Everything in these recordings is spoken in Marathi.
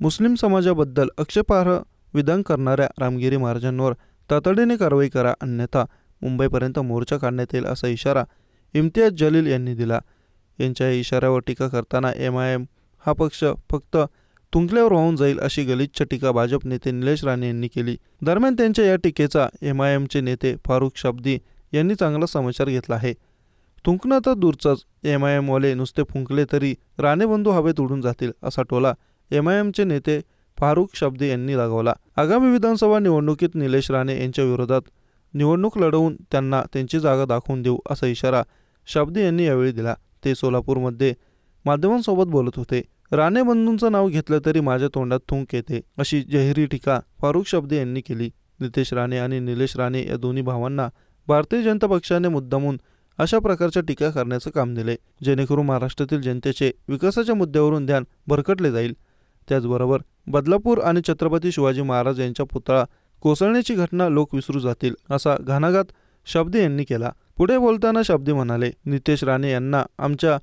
मुस्लिम समाजाबद्दल आक्षेपार्ह विधान करणाऱ्या रामगिरी महाराजांवर तातडीने कारवाई करा अन्यथा मुंबईपर्यंत मोर्चा काढण्यात येईल असा इशारा इम्तियाज जलील यांनी दिला. यांच्या इशाऱ्यावर टीका करताना एम आय एम हा पक्ष फक्त तुंकल्यावर वाहून जाईल अशी गलिच्छ टीका भाजप नेते निलेश राणे यांनी केली. दरम्यान त्यांच्या या टीकेचा एम आय एमचे नेते फारुख शब्दी यांनी चांगला समाचार घेतला आहे. तुंकणं तर दूरचंच एम आय एमवाले नुसते फुंकले तरी राणे बंधू हवेत उडून जातील असा टोला एमआयएमचे नेते फारुख शब्दे यांनी लगावला आगामी विधानसभा निवडणुकीत निलेश राणे यांच्या विरोधात निवडणूक लढवून त्यांना त्यांची जागा दाखवून देऊ असा इशारा शब्दे यांनी यावेळी दिला. ते सोलापूरमध्ये माध्यमांसोबत बोलत होते. राणे बंधूंचं नाव घेतलं तरी माझ्या तोंडात थुंक येते अशी जहिरी टीका फारुख शब्दे यांनी केली. नितेश राणे आणि निलेश राणे या दोन्ही भावांना भारतीय जनता पक्षाने मुद्दामून अशा प्रकारच्या टीका करण्याचं काम दिले. जेणेकरून महाराष्ट्रातील जनतेचे विकासाच्या मुद्द्यावरून ध्यान भरकटले जाईल. त्याचबरोबर बदलापूर आणि छत्रपती शिवाजी महाराज यांच्या पुतळा कोसळण्याची घटना लोक विसरू जातील असा घणाघात शब्दे यांनी केला. पुढे बोलताना शब्दे म्हणाले नितेश राणे यांना आमच्या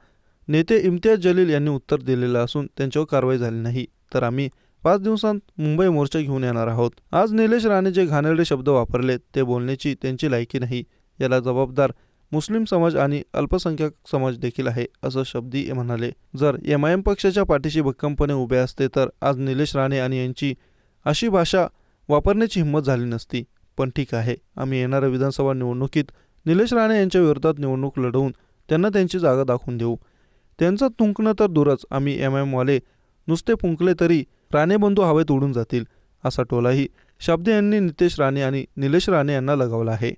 नेते इम्तियाज जलील यांनी उत्तर दिलेलं असून त्यांच्यावर कारवाई झाली नाही. तर आम्ही पाच दिवसांत मुंबई मोर्चा घेऊन येणार आहोत. आज निलेश राणे जे घाणेरडे शब्द वापरले ते बोलण्याची त्यांची लायकी नाही. याला जबाबदार मुस्लिम समाज आणि अल्पसंख्याक समाज देखील आहे असं शब्दी म्हणाले. जर एम आय एम पक्षाच्या पाठीशी भक्कमपणे उभे असते तर आज निलेश राणे आणि यांची अशी भाषा वापरण्याची हिंमत झाली नसती. पण ठीक आहे आम्ही येणाऱ्या विधानसभा निवडणुकीत निलेश राणे यांच्या विरोधात निवडणूक लढवून त्यांना त्यांची जागा दाखवून देऊ. त्यांचं तुंकणं तर दूरच आम्ही एम आय एमवाले नुसते फुंकले तरी राणे बंधू हवेत उडून जातील असा टोलाही शब्दे यांनी नितेश राणे आणि निलेश राणे यांना लगावला आहे.